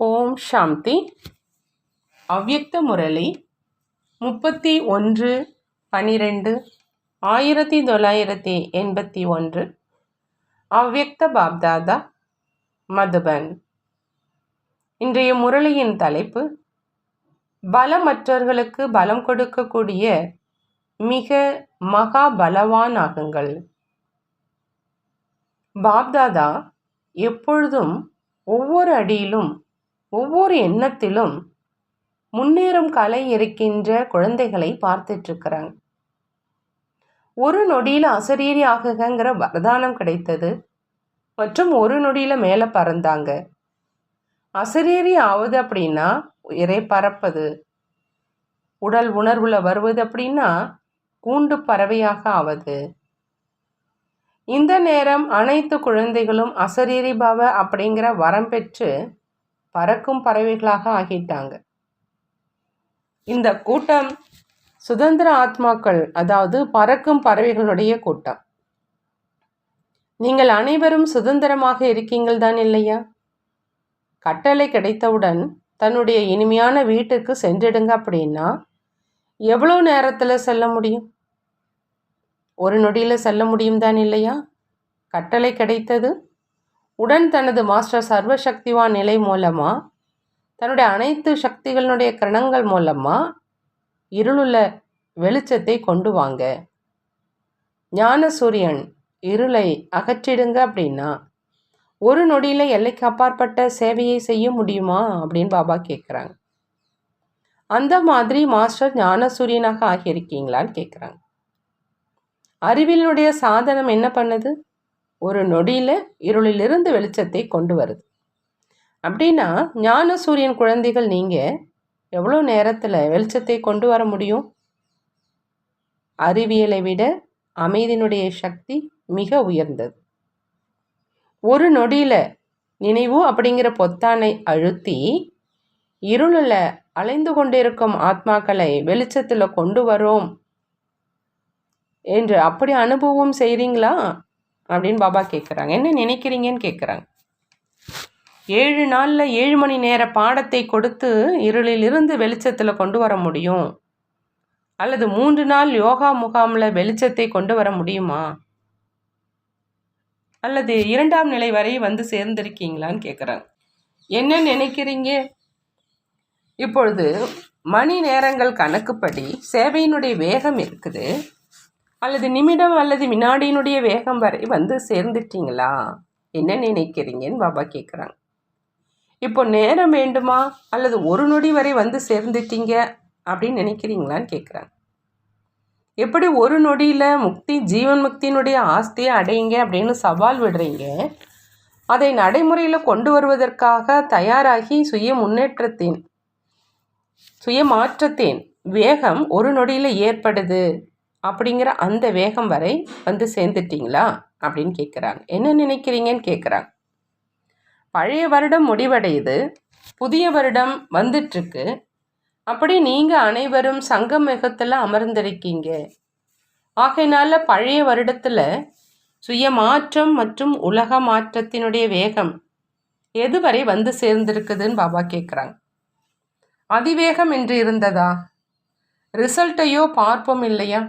ஓம் சாந்தி. அவ்யக்த முரளி முப்பத்தி ஒன்று பனிரெண்டு ஆயிரத்தி தொள்ளாயிரத்தி எண்பத்தி ஒன்று. அவ்யக்த பாப்தாதா மதுபன். இன்றைய முரளியின் தலைப்பு பலமற்றவர்களுக்கு பலம் கொடுக்கக்கூடிய மிக மகா பலவானாகுங்கள் பாப்தாதா எப்பொழுதும் ஒவ்வொரு அடியிலும் ஒவ்வொரு எண்ணத்திலும் முன்னேறும் கலை இருக்கின்ற குழந்தைகளை பார்த்துட்ருக்கிறாங்க ஒரு நொடியில் அசரீரி ஆகுகங்கிற வரதானம் கிடைத்தது. மற்றும் ஒரு நொடியில் மேலே பறந்தாங்க. அசரீரி ஆவது அப்படின்னா உயிரை பறப்பது உடல் உணர்வில் வருவது அப்படின்னா கூண்டு பறவையாக ஆவது. இந்த நேரம் அனைத்து குழந்தைகளும் அசரீரி பவ அப்படிங்கிற வரம் பெற்று பறக்கும் பறவைகளாக ஆகிட்டாங்க. இந்த கூட்டம் சுதந்திர ஆத்மாக்கள் அதாவது பறக்கும் பறவைகளுடைய கூட்டம். நீங்கள் அனைவரும் சுதந்திரமாக இருக்கீங்கள் தான் இல்லையா? கட்டளை கிடைத்தவுடன் தன்னுடைய இனிமையான வீட்டுக்கு சென்றிடுங்க அப்படின்னா எவ்வளோ நேரத்தில் செல்ல முடியும்? ஒரு நொடியில் செல்ல முடியும் தான் இல்லையா? கட்டளை கிடைத்தது உடன் தனது மாஸ்டர் சர்வசக்திவான் நிலை மூலமாக தன்னுடைய அனைத்து சக்திகளினுடைய கிரணங்கள் மூலமாக இருளுள்ள வெளிச்சத்தை கொண்டு வாங்க. ஞான சூரியன் இருளை அகற்றிடுங்க அப்படின்னா ஒரு நொடியில் எல்லைக்கு அப்பாற்பட்ட சேவையை செய்ய முடியுமா? அப்படின்னு பாபா கேட்குறாங்க அந்த மாதிரி மாஸ்டர் ஞான சூரியனாக ஆகியிருக்கீங்களான்னு கேட்குறாங்க அறிவியலினுடைய சாதனம் என்ன பண்ணுது? ஒரு நொடியில் இருளிலிருந்து வெளிச்சத்தை கொண்டு வருது. அப்படின்னா ஞான சூரியன் குழந்தைகள் நீங்கள் எவ்வளோ நேரத்தில் வெளிச்சத்தை கொண்டு வர முடியும்? அறிவியலை விட அமைதியினுடைய சக்தி மிக உயர்ந்தது. ஒரு நொடியில் நினைவு அப்படிங்கிற பொத்தானை அழுத்தி இருளில் அலைந்து கொண்டிருக்கும் ஆத்மாக்களை வெளிச்சத்தில் கொண்டு வரோம். என்று அப்படி அனுபவம் செய்கிறீங்களா அப்படின்னு பாபா கேட்குறாங்க என்ன நினைக்கிறீங்கன்னு கேட்குறாங்க ஏழு நாளில் ஏழு மணி நேர பாடத்தை கொடுத்து இருளிலிருந்து வெளிச்சத்தில் கொண்டு வர முடியும். அல்லது மூன்று நாள் யோகா முகாமில் வெளிச்சத்தை கொண்டு வர முடியுமா? அல்லது இரண்டாம் நிலை வரை வந்து சேர்ந்திருக்கீங்களான்னு கேட்குறாங்க என்ன நினைக்கிறீங்க? இப்பொழுது மணி நேரங்கள் கணக்குப்படி சேவையினுடைய வேகம் இருக்குது. அல்லது நிமிடம் அல்லது வினாடியினுடைய வேகம் வரை வந்து சேர்ந்துட்டீங்களா? என்ன நினைக்கிறீங்கன்னு பாபா கேட்குறாங்க இப்போ நேரம் வேண்டுமா? அல்லது ஒரு நொடி வரை வந்து சேர்ந்துட்டீங்க? அப்படின்னு நினைக்கிறீங்களான்னு கேட்குறாங்க எப்படி ஒரு நொடியில் முக்தி ஜீவன் முக்தியினுடைய ஆஸ்தியை அடையுங்க? அப்படின்னு சவால் விடுறீங்க. அதை நடைமுறையில் கொண்டு வருவதற்காக தயாராகி சுய முன்னேற்றத்தின் சுய மாற்றத்தின். வேகம் ஒரு நொடியில் ஏற்படுது. அப்படிங்கிற அந்த வேகம் வரை வந்து சேர்ந்துட்டிங்களா? அப்படின்னு கேட்குறாங்க என்ன நினைக்கிறீங்கன்னு கேட்குறாங்க பழைய வருடம் முடிவடையுது. புதிய வருடம் வந்துட்டுருக்கு. அப்படி நீங்கள் அனைவரும் சங்கமிகத்தில் அமர்ந்திருக்கீங்க. ஆகையினால பழைய வருடத்தில் சுய மாற்றம் மற்றும் உலக மாற்றத்தினுடைய வேகம் எதுவரை வந்து சேர்ந்திருக்குதுன்னு பாபா கேட்குறாங்க அதிவேகம் என்று இருந்ததா? ரிசல்ட்டையோ பார்ப்போம் இல்லையா?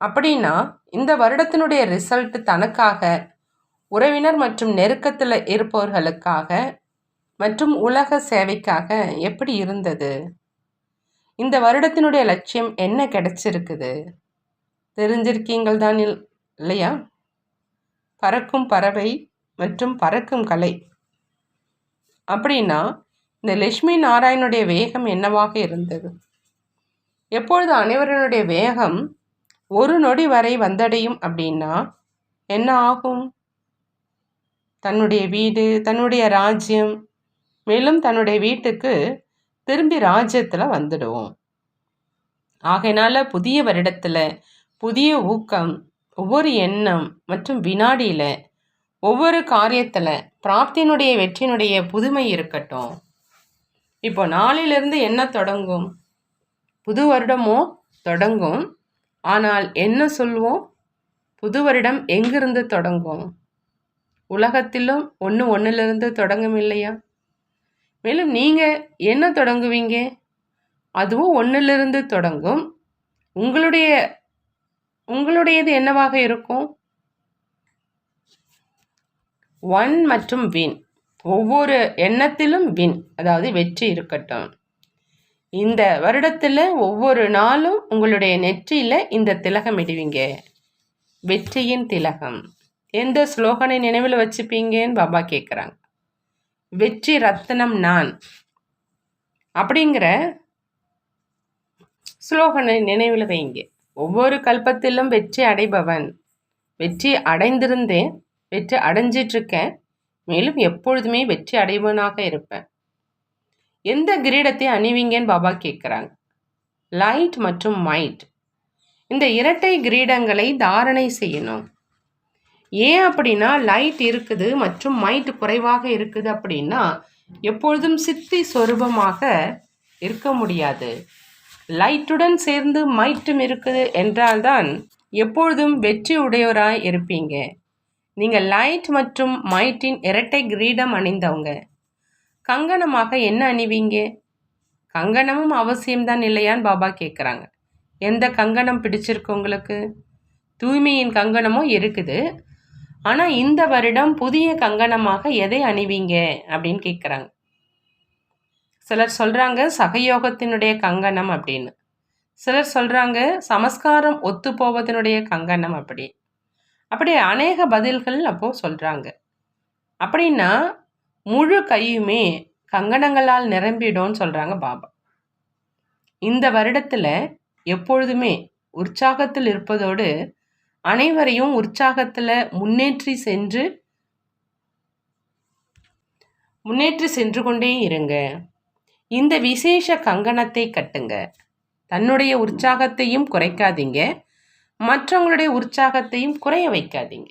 அப்படின்னா இந்த வருடத்தினுடைய ரிசல்ட் தனக்காக உறவினர் மற்றும் நெருக்கத்தில் இருப்பவர்களுக்காக மற்றும் உலக சேவைக்காக எப்படி இருந்தது? இந்த வருடத்தினுடைய லட்சியம் என்ன கிடைச்சிருக்குது? தெரிஞ்சிருக்கீங்கள் தான் இல்லையா? பறக்கும் பறவை மற்றும் பறக்கும் கலை. அப்படின்னா இந்த லட்சுமி நாராயணுடைய வேகம் என்னவாக இருந்தது? எப்பொழுது அனைவருடைய வேகம் ஒரு நொடி வரை வந்தடையும் அப்படின்னா என்ன ஆகும்? தன்னுடைய வீடு தன்னுடைய ராஜ்யம் மேலும் தன்னுடைய வீட்டுக்கு திரும்பி ராஜ்யத்தில் வந்துடுவோம். ஆகையினால புதிய வருடத்தில் புதிய ஊக்கம் ஒவ்வொரு எண்ணம் மற்றும் வினாடியில் ஒவ்வொரு காரியத்தில் பிராப்தியினுடைய வெற்றியினுடைய புதுமை இருக்கட்டும். இப்போ நாளிலிருந்து என்ன தொடங்கும்? புது வருடமோ தொடங்கும். ஆனால் என்ன சொல்வோம்? புது வருடம் எங்கிருந்து தொடங்கும்? உலகத்திலும் ஒன்று ஒன்றிலிருந்து தொடங்கும் இல்லையா? மேலும் நீங்கள் என்ன தொடங்குவீங்க? அதுவும் ஒன்றிலிருந்து தொடங்கும். உங்களுடைய உங்களுடையது என்னவாக இருக்கும்? ஒன் மற்றும் வின். ஒவ்வொரு எண்ணத்திலும் வின். அதாவது வெற்றி இருக்கட்டும். இந்த வருடத்தில் ஒவ்வொரு நாளும் உங்களுடைய நெற்றியில் இந்த திலகம் இடுவீங்க. வெற்றியின் திலகம். எந்த ஸ்லோகனை நினைவில் வச்சுப்பீங்கன்னு பாபா கேட்குறாங்க வெற்றி ரத்தனம் நான் அப்படிங்கிற ஸ்லோகனை நினைவில் வைங்க. ஒவ்வொரு கல்பத்திலும் வெற்றி அடைபவன். வெற்றி அடைந்திருந்தேன் வெற்றி அடைஞ்சிட்ருக்கேன் மேலும் எப்பொழுதுமே வெற்றி அடைவனாக இருப்பேன். எந்த கிரீடத்தை அணிவிங்கன்னு பாபா கேட்குறாங்க லைட் மற்றும் மைட் இந்த இரட்டை கிரீடங்களை தாரணை செய்யணும். ஏன் அப்படின்னா லைட் இருக்குது மற்றும் மைட் குறைவாக இருக்குது அப்படின்னா எப்பொழுதும் சித்தி சொரூபமாக இருக்க முடியாது. லைட்டுடன் சேர்ந்து மைட்டும் இருக்குது என்றால்தான் எப்பொழுதும் வெற்றி உடையவராய் இருப்பீங்க. நீங்கள் லைட் மற்றும் மைட்டின் இரட்டை கிரீடம் அணிந்தவங்க. கங்கணமாக என்ன அணிவீங்க? கங்கணமும் அவசியம்தான் இல்லையான்னு பாபா கேட்குறாங்க எந்த கங்கணம் பிடிச்சிருக்கு உங்களுக்கு? தூய்மையின் கங்கணமும் இருக்குது. ஆனால் இந்த வருடம் புதிய கங்கணமாக எதை அணிவீங்க? அப்படின்னு கேட்குறாங்க சிலர் சொல்கிறாங்க சகயோகத்தினுடைய கங்கணம் அப்படின்னு. சிலர் சொல்கிறாங்க சமஸ்காரம் ஒத்து போவதனுடைய கங்கணம் அப்படி. அப்படி அநேக பதில்கள் அப்போது சொல்கிறாங்க அப்படின்னா முழு கையுமே கங்கணங்களால் நிரம்பிடும்னு சொல்கிறாங்க பாபா. இந்த வருடத்தில் எப்பொழுதுமே உற்சாகத்தில் இருப்பதோடு அனைவரையும் உற்சாகத்தில் முன்னேற்றி சென்று முன்னேற்றி சென்று கொண்டே இருங்க. இந்த விசேஷ கங்கணத்தை கட்டுங்க. தன்னுடைய உற்சாகத்தையும் குறைக்காதீங்க. மற்றவங்களுடைய உற்சாகத்தையும் குறைய வைக்காதீங்க.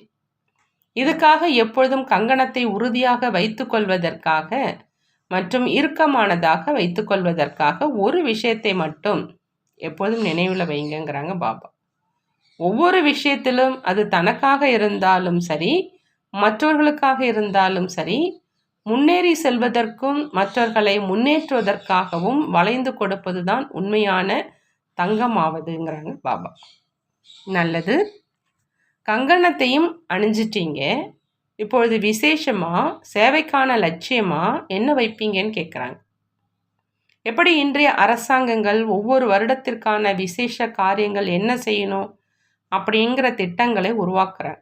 இதுக்காக எப்பொழுதும் கங்கணத்தை உறுதியாக வைத்துக்கொள்வதற்காக மற்றும் இறுக்கமானதாக வைத்துக்கொள்வதற்காக ஒரு விஷயத்தை மட்டும் எப்பொழுதும் நினைவில் வைங்கங்கிறாங்க பாபா. ஒவ்வொரு விஷயத்திலும் அது தனக்காக இருந்தாலும் சரி மற்றவர்களுக்காக இருந்தாலும் சரி முன்னேறி செல்வதற்கும் மற்றவர்களை முன்னேற்றுவதற்காகவும் வளைந்து கொடுப்பதுதான் உண்மையான தங்கமாவதுங்கிறாங்க பாபா. நல்லது. கங்கணத்தையும் அணிஞ்சிட்டீங்க. இப்பொழுது விசேஷமாக சேவைக்கான லட்சியமாக என்ன வைப்பீங்கன்னு கேட்குறாங்க எப்படி இன்றைய அரசாங்கங்கள் ஒவ்வொரு வருடத்திற்கான விசேஷ காரியங்கள் என்ன செய்யணும் அப்படிங்கிற திட்டங்களை உருவாக்குறாங்க.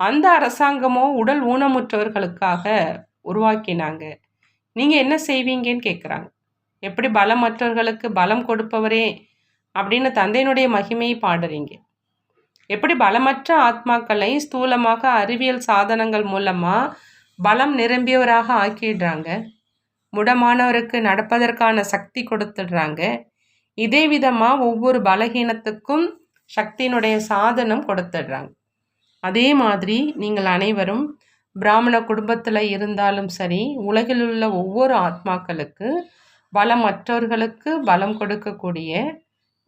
அந்த அரசாங்கமோ உடல் ஊனமுற்றவர்களுக்காக உருவாக்கினாங்க. நீங்கள் என்ன செய்வீங்கன்னு கேட்குறாங்க எப்படி பலமற்றவர்களுக்கு பலம் கொடுப்பவரே அப்படின்னு தந்தையினுடைய மகிமையை பாடுறீங்க. எப்படி பலமற்ற ஆத்மாக்களை ஸ்தூலமாக அறிவியல் சாதனங்கள் மூலமாக பலம் நிரம்பியவராக ஆக்கிடுறாங்க. முடமானவருக்கு நடப்பதற்கான சக்தி கொடுத்துடுறாங்க. இதே விதமாக ஒவ்வொரு பலகீனத்துக்கும் சக்தியினுடைய சாதனம் கொடுத்துடுறாங்க. அதே மாதிரி நீங்கள் அனைவரும் பிராமண குடும்பத்தில் இருந்தாலும் சரி உலகில் உள்ள ஒவ்வொரு ஆத்மாக்களுக்கு பலம் மற்றவர்களுக்கு பலம் கொடுக்கக்கூடிய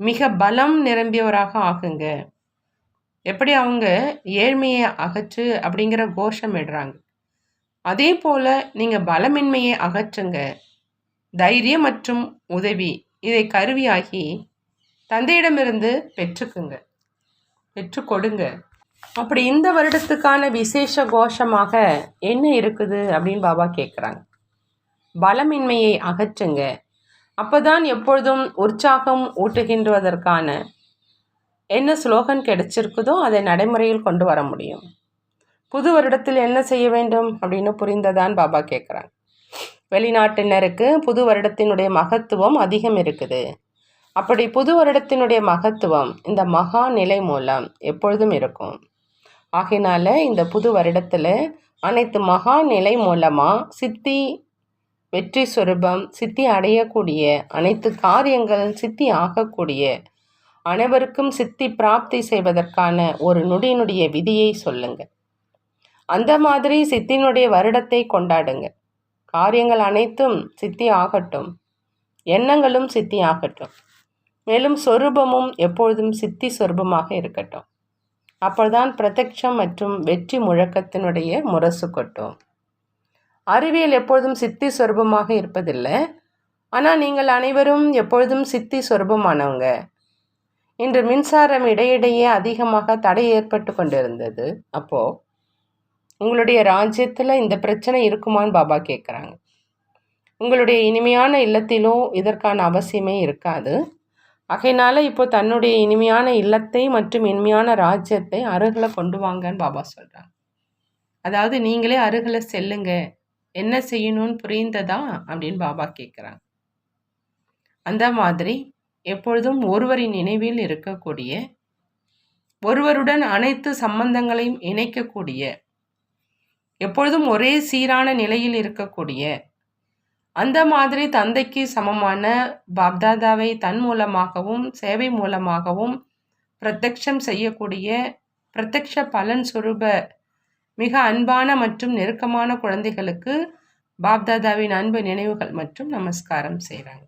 மிக பலம் நிரம்பியவராக ஆகுங்க. எப்படி அவங்க ஏழ்மையை அகற்று அப்படிங்கிற கோஷம் இடுறாங்க அதே போல் நீங்கள் பலமின்மையை அகற்றுங்க. தைரியம் மற்றும் உதவி இதை கருவியாகி தந்தையிடமிருந்து பெற்றுக்குங்க. பெற்று கொடுங்க. அப்படி இந்த வருடத்துக்கான விசேஷ கோஷமாக என்ன இருக்குது அப்படின்னு பாபா கேட்குறாங்க பலமின்மையை அகற்றுங்க. அப்போதான் எப்பொழுதும் உற்சாகம் ஊட்டுகின்றதற்கான என்ன ஸ்லோகன் கிடைச்சிருக்குதோ அதை நடைமுறையில் கொண்டு வர முடியும். புது வருடத்தில் என்ன செய்ய வேண்டும் அப்படின்னு புரிந்ததான் பாபா கேட்குறாங்க வெளிநாட்டினருக்கு புது வருடத்தினுடைய மகத்துவம் அதிகம் இருக்குது. அப்படி புது வருடத்தினுடைய மகத்துவம் இந்த மகா நிலை மூலம் எப்பொழுதும் இருக்கும். ஆகினால இந்த புது வருடத்தில் அனைத்து மகா நிலை மூலமாக சித்தி வெற்றி சுரூபம் சித்தி அடையக்கூடிய அனைத்து காரியங்கள் சித்தி ஆகக்கூடிய அனைவருக்கும் சித்தி பிராப்தி செய்வதற்கான ஒரு நொடியினுடைய விதியை சொல்லுங்க. அந்த மாதிரி சித்தினுடைய வருடத்தை கொண்டாடுங்க. காரியங்கள் அனைத்தும் சித்தி ஆகட்டும். எண்ணங்களும் சித்தி ஆகட்டும். மேலும் சொரூபமும் எப்பொழுதும் சித்தி சொரூபமாக இருக்கட்டும். அப்போதான் பிரத்யட்சம் மற்றும் வெற்றி முழக்கத்தினுடைய முரசு கொட்டும். அறிவியல் எப்பொழுதும் சித்தி சொரூபமாக இருப்பதில்லை. ஆனால் நீங்கள் அனைவரும் எப்பொழுதும் சித்தி சொரூபமானவங்க. இன்று மின்சாரம் இடையிடையே அதிகமாக தடை ஏற்பட்டு கொண்டிருந்தது. அப்போது உங்களுடைய ராஜ்யத்தில் இந்த பிரச்சனை இருக்குமான்னு பாபா கேட்குறாங்க உங்களுடைய இனிமையான இல்லத்திலும் இதற்கான அவசியமே இருக்காது. ஆகையினால இப்போ தன்னுடைய இனிமையான இல்லத்தை மற்றும் இனிமையான ராஜ்யத்தை அருகில் கொண்டு வாங்கன்னு பாபா சொல்கிறாங்க அதாவது நீங்களே அருகில் செல்லுங்க. என்ன செய்யணும்னு புரிந்ததா? அப்படின்னு பாபா கேட்குறாங்க அந்த மாதிரி எப்பொழுதும் ஒருவரின் நினைவில் இருக்கக்கூடிய ஒருவருடன் அனைத்து சம்பந்தங்களையும் இணைக்கக்கூடிய எப்பொழுதும் ஒரே சீரான நிலையில் இருக்கக்கூடிய அந்த மாதிரி தந்தைக்கு சமமான பாப்தாதாவை தன் மூலமாகவும் சேவை மூலமாகவும் பிரத்யக்ஷம் செய்யக்கூடிய பிரத்யக்ஷ பலன் சுரூப மிக அன்பான மற்றும் நெருக்கமான குழந்தைகளுக்கு பாப்தாதாவின் அன்பு நினைவுகள் மற்றும் நமஸ்காரம் செய்கிறாங்க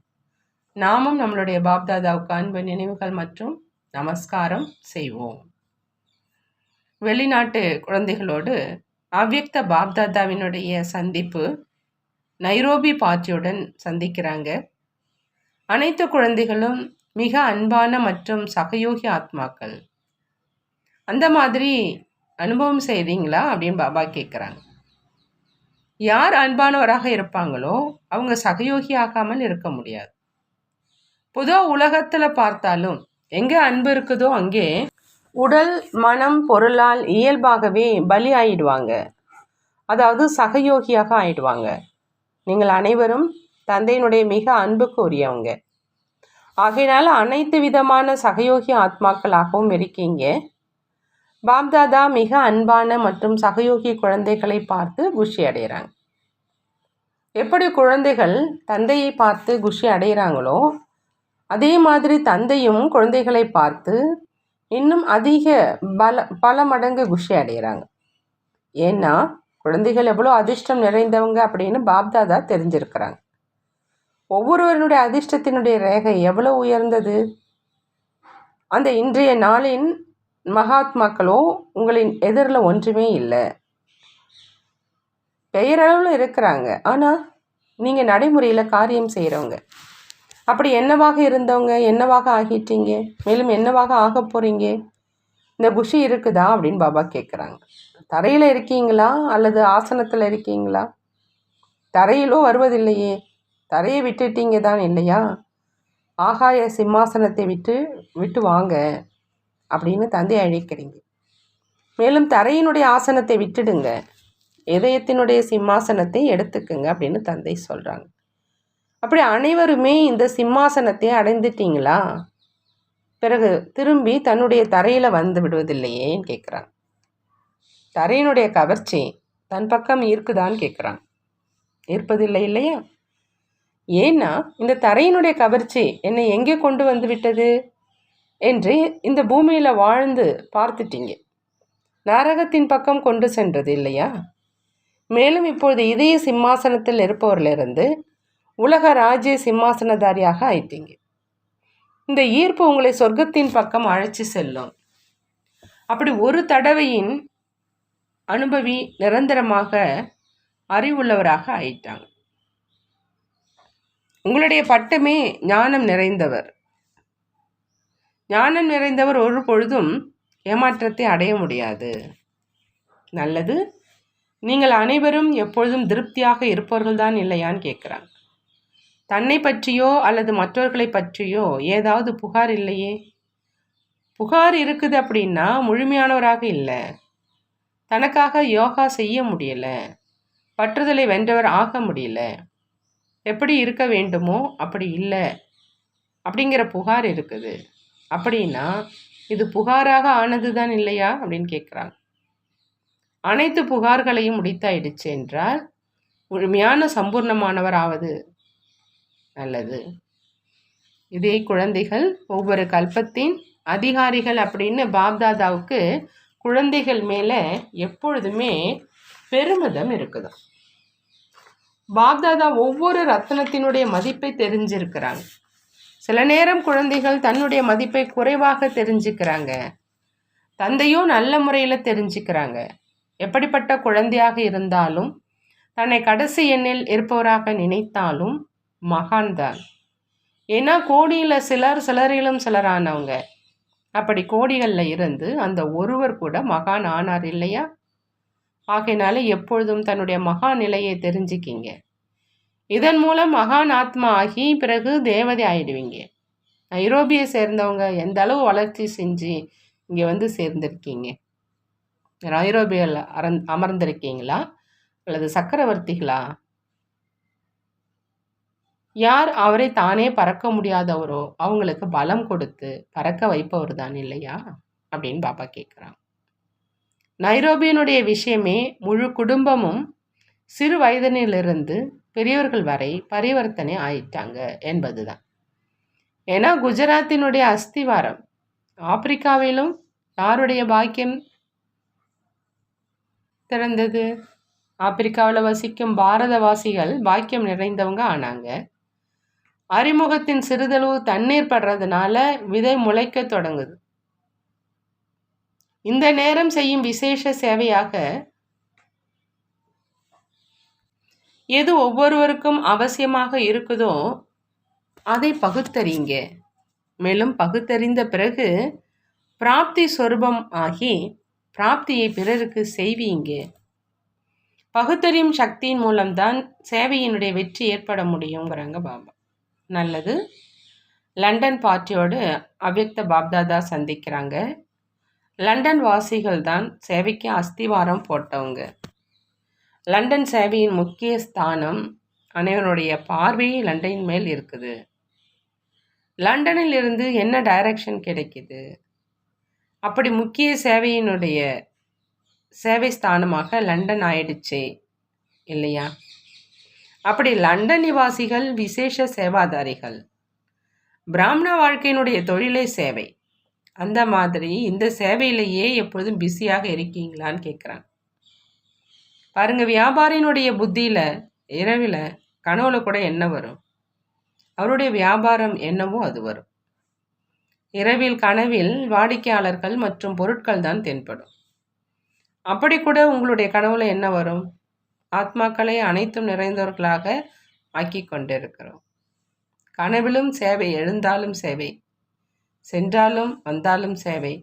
நாமும் நம்மளுடைய பாப்தாதாவுக்கு அன்பு நினைவுகள் மற்றும் நமஸ்காரம் செய்வோம். வெளிநாட்டு குழந்தைகளோடு அவ்யக்த பாப்தாதாவினுடைய சந்திப்பு நைரோபி பாட்டியுடன் சந்திக்கிறாங்க. அனைத்து குழந்தைகளும் மிக அன்பான மற்றும் சகயோகி ஆத்மாக்கள். அந்த மாதிரி அனுபவம் செய்கிறீங்களா அப்படின்னு பாபா கேட்குறாங்க யார் அன்பானவராக இருப்பாங்களோ அவங்க சகயோகி ஆகாமல் இருக்க முடியாது. பொதுவாக உலகத்தில் பார்த்தாலும் எங்கே அன்பு இருக்குதோ அங்கே உடல் மனம் பொருளால் இயல்பாகவே பலி ஆயிடுவாங்க. அதாவது சகயோகியாக ஆயிடுவாங்க. நீங்கள் அனைவரும் தந்தையினுடைய மிக அன்புக்கு உரியவங்க ஆகையினால அனைத்து விதமான சகயோகி ஆத்மாக்களாகவும் இருக்கீங்க. பாப்தாதா மிக அன்பான மற்றும் சகயோகி குழந்தைகளை பார்த்து குஷி அடைகிறாங்க. எப்படி குழந்தைகள் தந்தையை பார்த்து குஷி அடைகிறாங்களோ அதே மாதிரி தந்தையும் குழந்தைகளை பார்த்து இன்னும் அதிக பல பல மடங்கு குஷி அடைகிறாங்க. ஏன்னா குழந்தைகள் எவ்வளோ அதிர்ஷ்டம் நிறைந்தவங்க அப்படின்னு பாப்தாதா தெரிஞ்சிருக்கிறாங்க. ஒவ்வொருவருடைய அதிர்ஷ்டத்தினுடைய ரேகை எவ்வளோ உயர்ந்தது? அந்த இன்றைய நாளின் மகாத்மாக்களோ உங்களின் எதிரில் ஒன்றுமே இல்லை. பெயரளவில் இருக்கிறாங்க. ஆனால் நீங்கள் நடைமுறையில் காரியம் செய்கிறவங்க அப்படி என்னவாக இருந்தவங்க? என்னவாக ஆகிட்டீங்க? மேலும் என்னவாக ஆக போகிறீங்க இந்த குஷி இருக்குதா? அப்படின்னு பாபா கேட்குறாங்க தரையில் இருக்கீங்களா? அல்லது ஆசனத்தில் இருக்கீங்களா? தரையிலும் வருவதில்லையே. தரையை விட்டுட்டீங்க தான் இல்லையா? ஆகாய சிம்மாசனத்தை விட்டு விட்டு வாங்க அப்படின்னு தந்தை அழைக்கிறீங்க. மேலும் தரையினுடைய ஆசனத்தை விட்டுடுங்க. இதயத்தினுடைய சிம்மாசனத்தை எடுத்துக்குங்க அப்படின்னு தந்தை சொல்கிறாங்க அப்படி அனைவருமே இந்த சிம்மாசனத்தை அடைந்துட்டீங்களா? பிறகு திரும்பி தன்னுடைய தரையில் வந்து விடுவதில்லையேன்னு கேட்குறான். தரையினுடைய கவர்ச்சி தன் பக்கம் இருக்குதான்னு கேட்குறான். இருப்பதில்லை இல்லையா? ஏன்னா இந்த தரையினுடைய கவர்ச்சி என்னை எங்கே கொண்டு வந்து விட்டது? என்று இந்த பூமியில் வாழ்ந்து பார்த்துட்டீங்க. நரகத்தின் பக்கம் கொண்டு சென்றது இல்லையா? மேலும் இப்பொழுது இதய சிம்மாசனத்தில் இருப்பவர்களிருந்து உலக ராஜ்ய சிம்மாசனதாரியாக ஆயிட்டீங்க. இந்த ஈர்ப்பு உங்களை சொர்க்கத்தின் பக்கம் அழைச்சி செல்லும். அப்படி ஒரு தடவையின் அனுபவி நிரந்தரமாக அறிவுள்ளவராக ஆயிட்டாங்க. உங்களுடைய பட்டமே ஞானம் நிறைந்தவர். ஞானம் நிறைந்தவர் ஒரு பொழுதும் ஏமாற்றத்தை அடைய முடியாது. நல்லது. நீங்கள் அனைவரும் எப்பொழுதும் திருப்தியாக இருப்பவர்கள்தான் இல்லையான்னு கேட்குறாங்க தன்னை பற்றியோ அல்லது மற்றவர்களை பற்றியோ ஏதாவது புகார் இல்லையே? புகார் இருக்குது அப்படின்னா முழுமையானவராக இல்லை. தனக்காக யோகா செய்ய முடியலை. பற்றுதலை வென்றவர் ஆக முடியல. எப்படி இருக்க வேண்டுமோ அப்படி இல்லை அப்படிங்கிற புகார் இருக்குது. அப்படின்னா இது புகாராக ஆனது தான் இல்லையா அப்படின்னு கேட்குறாங்க அனைத்து புகார்களையும் முடித்தாயிடுச்சு என்றால் முழுமையான சம்பூர்ணமானவர் ஆவது நல்லது. இதே குழந்தைகள் ஒவ்வொரு கல்பத்தின் அதிகாரிகள் அப்படின்னு பாப்தாதாவுக்கு குழந்தைகள் மேலே எப்பொழுதுமே பெருமிதம் இருக்குது. பாப்தாதா ஒவ்வொரு ரத்தனத்தினுடைய மதிப்பை தெரிஞ்சிருக்கிறாங்க. சில நேரம் குழந்தைகள் தன்னுடைய மதிப்பை குறைவாக தெரிஞ்சுக்கிறாங்க. தந்தையும் நல்ல முறையில் தெரிஞ்சுக்கிறாங்க. எப்படிப்பட்ட குழந்தையாக இருந்தாலும் தன்னை கடைசி எண்ணில் இருப்பவராக நினைத்தாலும் மகான்தான். ஏன்னா கோடியில் சிலர் சிலரிலும் சிலரானவங்க. அப்படி கோடிகளில் இருந்து அந்த ஒருவர் கூட மகான் ஆனார் இல்லையா? ஆகையினால எப்பொழுதும் தன்னுடைய மகா நிலையை தெரிஞ்சுக்கிங்க. இதன் மூலம் மகான் ஆத்மா ஆகி பிறகு தேவதை ஆயிடுவீங்க. ஐரோப்பியை சேர்ந்தவங்க எந்த அளவு வளர்ச்சி செஞ்சு இங்கே வந்து சேர்ந்திருக்கீங்க? ஐரோப்பியில் அரந் அமர்ந்திருக்கீங்களா? அல்லது சக்கரவர்த்திகளா? யார் அவரை தானே பறக்க முடியாதவரோ அவங்களுக்கு பலம் கொடுத்து பறக்க வைப்பவர் தான் இல்லையா? அப்படின்னு பாப்பா கேட்குறான் நைரோபியனுடைய விஷயமே முழு குடும்பமும் சிறு வயதினிலிருந்து பெரியவர்கள் வரை பரிவர்த்தனை ஆயிட்டாங்க என்பதுதான். ஏன்னா குஜராத்தினுடைய அஸ்திவாரம் ஆப்பிரிக்காவிலும் யாருடைய பாக்கியம் திறந்தது? ஆப்பிரிக்காவில் வசிக்கும் பாரதவாசிகள் பாக்கியம் நிறைந்தவங்க ஆனாங்க. அறிமுகத்தின் சிறிதளவு தண்ணீர் படுறதுனால விதை முளைக்க தொடங்குது. இந்த நேரம் செய்யும் விசேஷ சேவையாக எது ஒவ்வொருவருக்கும் அவசியமாக இருக்குதோ அதை பகுத்தறிங்க. மேலும் பகுத்தறிந்த பிறகு பிராப்தி சொரூபம் ஆகி பிராப்தியை பிறருக்கு செய்வீங்க. பகுத்தறியும் சக்தியின் மூலம்தான் சேவையினுடைய வெற்றி ஏற்பட முடியுங்கிறாங்க பாபா. நல்லது. லண்டன் பார்ட்டியோடு அவ்யக்த பாப்தாதா சந்திக்கிறாங்க. லண்டன் வாசிகள் தான் சேவைக்கு அஸ்திவாரம் போட்டவங்க. லண்டன் சேவையின் முக்கிய ஸ்தானம் அனைவருடைய பார்வையே லண்டனின் மேல் இருக்குது. லண்டனில் இருந்து என்ன டைரக்ஷன் கிடைக்குது? அப்படி முக்கிய சேவையினுடைய சேவை ஸ்தானமாக லண்டன் ஆயிடுச்சே இல்லையா? அப்படி லண்டன் நிவாசிகள் விசேஷ சேவாதாரிகள். பிராமண வாழ்க்கையினுடைய தொழிலே சேவை. அந்த மாதிரி இந்த சேவையிலேயே எப்பொழுதும் பிஸியாக இருக்கீங்களான்னு கேட்குறாங்க பாருங்க வியாபாரியினுடைய புத்தியில் இரவில் கனவுல கூட என்ன வரும்? அவருடைய வியாபாரம் என்னவோ அது வரும். இரவில் கனவில் வாடிக்கையாளர்கள் மற்றும் பொருட்கள் தான் தென்படும். அப்படி கூட உங்களுடைய கனவுல என்ன வரும்? ஆத்மாக்களை அனைத்தும் நிறைந்தவர்களாக ஆக்கி கொண்டிருக்கிறோம். கனவிலும் சேவை எழுந்தாலும் சேவை சென்றாலும் வந்தாலும் சேவை.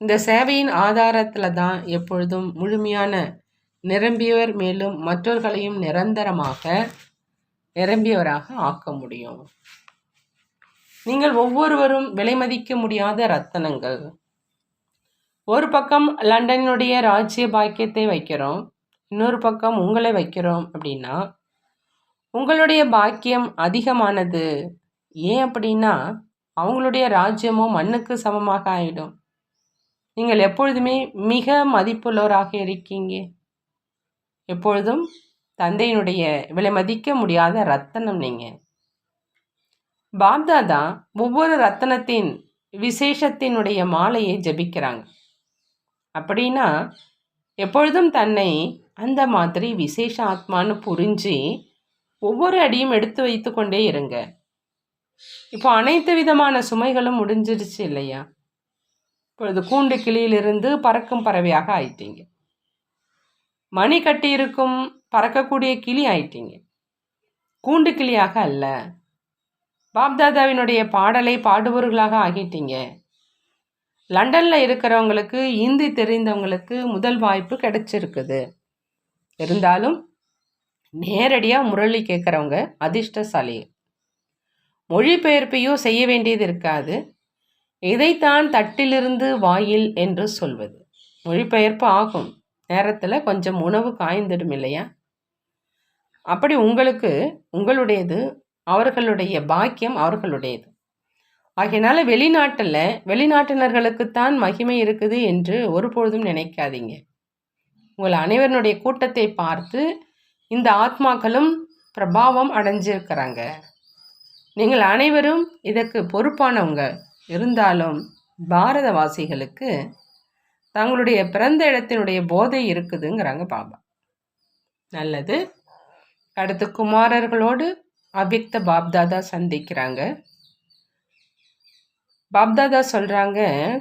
இந்த சேவையின் ஆதாரத்தில் தான் எப்பொழுதும் முழுமையான நிரம்பியவர் மேலும் மற்றவர்களையும் நிரந்தரமாக நிரம்பியவராக ஆக்க முடியும். நீங்கள் ஒவ்வொருவரும் விலை மதிக்க முடியாத ரத்தனங்கள். ஒரு பக்கம் லண்டனுடைய ராஜ்ய பாக்கியத்தை வைக்கிறோம். இன்னொரு பக்கம் உங்களை வைக்கிறோம் அப்படின்னா உங்களுடைய பாக்கியம் அதிகமானது. ஏன் அப்படின்னா அவங்களுடைய ராஜ்யமும் மண்ணுக்கு சமமாக ஆயிடும். நீங்கள் எப்பொழுதுமே மிக மதிப்புள்ளவராக இருக்கீங்க. எப்பொழுதும் தந்தையினுடைய விலை மதிக்க முடியாத ரத்தனம் நீங்கள் பாப்தாதா ஒவ்வொரு ரத்தனத்தின் விசேஷத்தினுடைய மாலையை ஜபிக்கிறாங்க. அப்படின்னா எப்பொழுதும் தன்னை அந்த மாதிரி விசேஷ ஆத்மான்னு புரிஞ்சு ஒவ்வொரு அடியும் எடுத்து வைத்து கொண்டே இருங்க. இப்போ அனைத்து விதமான சுமைகளும் முடிஞ்சிருச்சு இல்லையா? இப்பொழுது கூண்டு கிளியிலிருந்து பறக்கும் பறவையாக ஆயிட்டீங்க. மணி கட்டி இருக்கும் பறக்கக்கூடிய கிளி ஆயிட்டீங்க. கூண்டு கிளியாக அல்ல. பாப்தாதாவினுடைய பாடலை பாடுபவர்களாக ஆகிட்டீங்க. லண்டனில் இருக்கிறவங்களுக்கு இந்தி தெரிந்தவங்களுக்கு முதல் வாய்ப்பு கிடைச்சிருக்குது. இருந்தாலும் நேரடியாக முரளி கேட்குறவங்க அதிர்ஷ்டசாலி. மொழிபெயர்ப்பையோ செய்ய வேண்டியது இருக்காது. இதைத்தான் தட்டிலிருந்து வாயில் என்று சொல்வது. மொழிபெயர்ப்பு ஆகும். நேரத்தில் கொஞ்சம் உணவு காய்ந்திடும் இல்லையா? அப்படி உங்களுக்கு உங்களுடையது அவர்களுடைய பாக்கியம் அவர்களுடையது. ஆகையினால வெளிநாட்டில் வெளிநாட்டினர்களுக்குத்தான் மகிமை இருக்குது என்று ஒருபொழுதும் நினைக்காதீங்க. உங்கள் அனைவருடைய கூட்டத்தை பார்த்து இந்த ஆத்மாக்களும் பிரபாவம் அடைஞ்சிருக்கிறாங்க. நீங்கள் அனைவரும் இதற்கு பொறுப்பானவங்க. இருந்தாலும் பாரதவாசிகளுக்கு தங்களுடைய பிறந்த இடத்தினுடைய போதை இருக்குதுங்கிறாங்க பாபா. நல்லது. அடுத்து குமாரர்களோடு அபிக்த பாப்தாதா சந்திக்கிறாங்க. பாப்தாதா சொல்கிறாங்க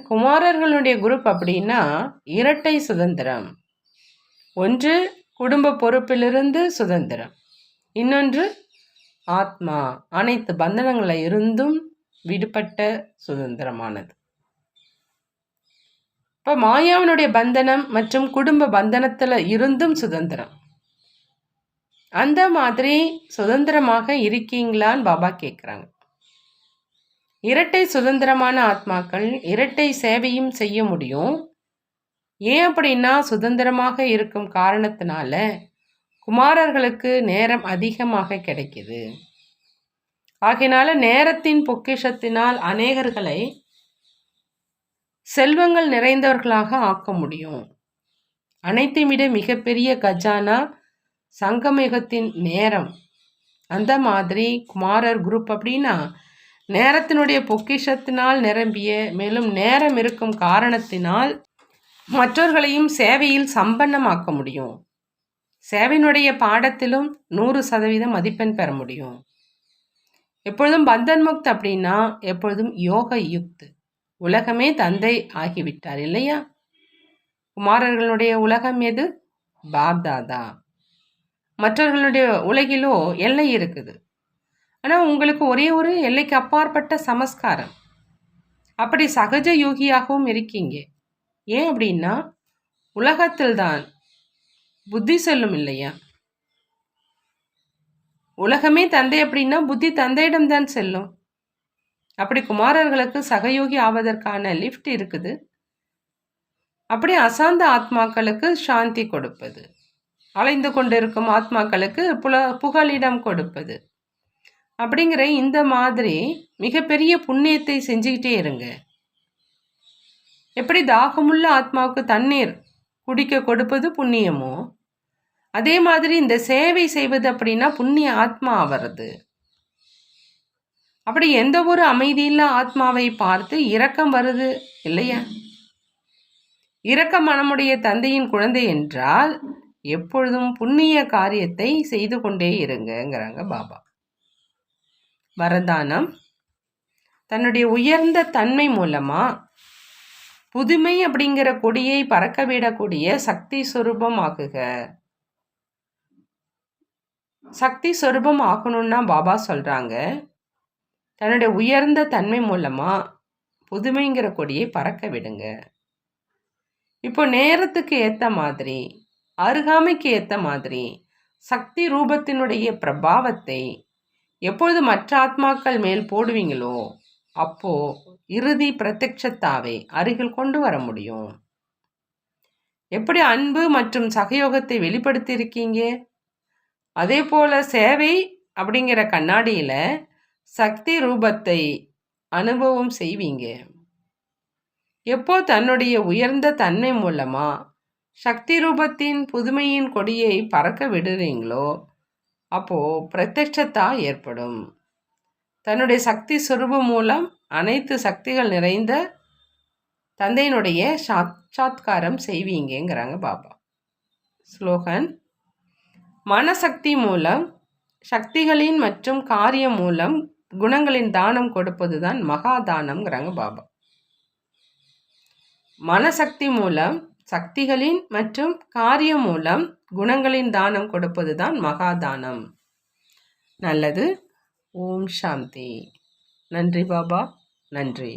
குமாரர்களுடைய குரூப் அப்படின்னா இரட்டை சுதந்திரம். ஒன்று குடும்ப பொறுப்பிலிருந்து சுதந்திரம். இன்னொன்று ஆத்மா. அனைத்து பந்தனங்களை இருந்தும் விடுபட்ட சுதந்திரமானது. இப்போ மாயாவினுடைய பந்தனம் மற்றும் குடும்ப பந்தனத்தில் இருந்தும் சுதந்திரம். அந்த மாதிரி சுதந்திரமாக இருக்கீங்களான்னு பாபா கேட்குறாங்க இரட்டை சுதந்திரமான ஆத்மாக்கள் இரட்டை சேவையும் செய்ய முடியும். ஏன் அப்படின்னா சுதந்திரமாக இருக்கும் காரணத்தினால குமாரர்களுக்கு நேரம் அதிகமாக கிடைக்குது. ஆகையினால நேரத்தின் பொக்கிஷத்தினால் அநேகர்களை செல்வங்கள் நிறைந்தவர்களாக ஆக்க முடியும். அனைத்தையும் விட மிகப்பெரிய கஜானா சங்கமயுகத்தின் நேரம். அந்த மாதிரி குமாரர் குரூப் அப்படின்னா நேரத்தினுடைய பொக்கிஷத்தினால் நிரம்பிய மேலும் நேரம் இருக்கும் காரணத்தினால் மற்றவர்களையும் சேவையில் சம்பன்னமாக்க முடியும். சேவையினுடைய பாடத்திலும் நூறு சதவீதம் மதிப்பெண் பெற முடியும். எப்பொழுதும் பந்தன் முக்த் அப்படின்னா எப்பொழுதும் யோக யுக்து. உலகமே தந்தை ஆகிவிட்டார் இல்லையா? குமாரர்களுடைய உலகம் எது? பாப்தாதா. மற்றவர்களுடைய உலகிலோ எல்லை இருக்குது. ஆனால் உங்களுக்கு ஒரே ஒரு எல்லைக்கு அப்பாற்பட்ட சமஸ்காரம். அப்படி சகஜ யோகியாகவும் இருக்கீங்க. ஏன் அப்படின்னா உலகத்தில் தான் புத்தி சொல்லும் இல்லையா? உலகமே தந்தை அப்படின்னா புத்தி தந்தையிடம் தான் செல்லும். அப்படி குமாரர்களுக்கு சகயோகி ஆவதற்கான லிஃப்ட் இருக்குது. அப்படி அசாந்த ஆத்மாக்களுக்கு சாந்தி கொடுப்பது. அலைந்து கொண்டிருக்கும் ஆத்மாக்களுக்கு புல புகலிடம் கொடுப்பது. அப்படிங்கிற இந்த மாதிரி மிகப்பெரிய புண்ணியத்தை செஞ்சுக்கிட்டே இருங்க. எப்படி தாகமுள்ள ஆத்மாவுக்கு தண்ணீர் குடிக்க கொடுப்பது புண்ணியமோ? அதே மாதிரி இந்த சேவை செய்வது அப்படின்னா புண்ணிய ஆத்மா வருது அப்படி எந்த ஒரு அமைதியில்லா ஆத்மாவை பார்த்து இரக்கம் வருது இல்லையா? இரக்க மனமுடைய தந்தையின் குழந்தை என்றால் எப்பொழுதும் புண்ணிய காரியத்தை செய்து கொண்டே இருங்கங்கிறாங்க பாபா. வரதானம் தன்னுடைய உயர்ந்த தன்மை மூலமாக புதுமை அப்படிங்கிற கொடியை பறக்க விடக்கூடிய சக்தி சுரூபம் ஆகுக சக்தி சொரூபம் ஆகணும்னா பாபா சொல்கிறாங்க தன்னுடைய உயர்ந்த தன்மை மூலமாக புதுமைங்கிற கொடியை பறக்க விடுங்க. இப்போ நேரத்துக்கு ஏற்ற மாதிரி அருகாமைக்கு ஏற்ற மாதிரி சக்தி ரூபத்தினுடைய பிரபாவத்தை எப்பொழுது மற்ற ஆத்மாக்கள் மேல் போடுவீங்களோ அப்போது இறுதி பிரத்யட்சத்தாவை அருகில் கொண்டு வர முடியும். எப்படி அன்பு மற்றும் சகயோகத்தை வெளிப்படுத்தி இருக்கீங்க அதே போல சேவை அப்படிங்கிற கண்ணாடியில் சக்தி ரூபத்தை அனுபவம் செய்வீங்க. எப்போ தன்னுடைய உயர்ந்த தன்மை மூலமா சக்தி ரூபத்தின் புதுமையின் கொடியை பறக்க விடுறீங்களோ அப்போ பிரத்யட்சத்தா ஏற்படும். தன்னுடைய சக்தி சுரூபம் மூலம் அனைத்து சக்திகள் நிறைந்த தந்தையினுடைய சாட்சாத்காரம் செய்வீங்கிறாங்க பாபா ஸ்லோகன் மனசக்தி மூலம் சக்திகளின் மற்றும் காரியம் மூலம் குணங்களின் தானம் கொடுப்பது தான் மகாதானம்ங்கிறாங்க பாபா மனசக்தி மூலம் சக்திகளின் மற்றும் காரியம் மூலம் குணங்களின் தானம் கொடுப்பது தான் மகாதானம். நல்லது. ஓம் சாந்தி. நன்றி பாபா நன்றி.